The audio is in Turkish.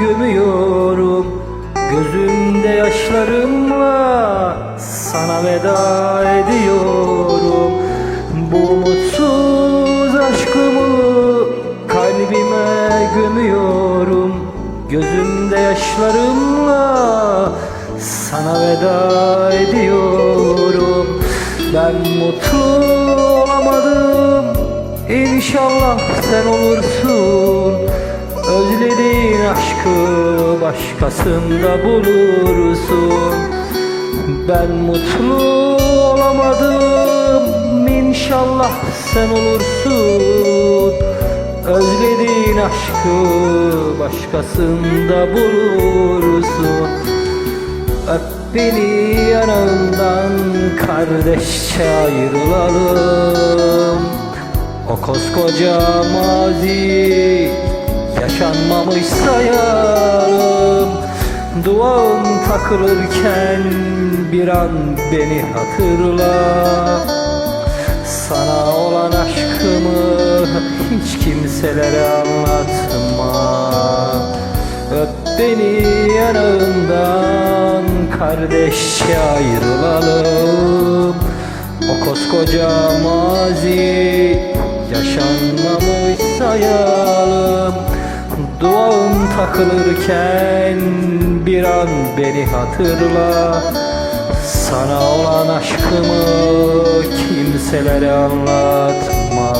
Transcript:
gömüyorum. Gözümde yaşlarımla sana veda ediyorum. Bu mutsuz aşkımı kalbime gömüyorum. Gözümde yaşlarımla sana veda ediyorum. Ben mutlu olamadım. İnşallah sen olursun Özlediğin aşkı başkasında bulursun. Ben mutlu olamadım İnşallah sen olursun. Özlediğin aşkı başkasında bulursun. Öp beni yanından kardeşçe ayrılalım O koskoca mazi yaşanmamış sayalım Duağın takılırken bir an beni hatırla. Sana olan aşkımı hiç kimselere anlatma. Öp beni yanağından kardeşçe ayrılalım. O koskoca mazi yaşanmamış sayalım Duağın takılırken bir an beni hatırla. Sana olan aşkımı kimselere anlatma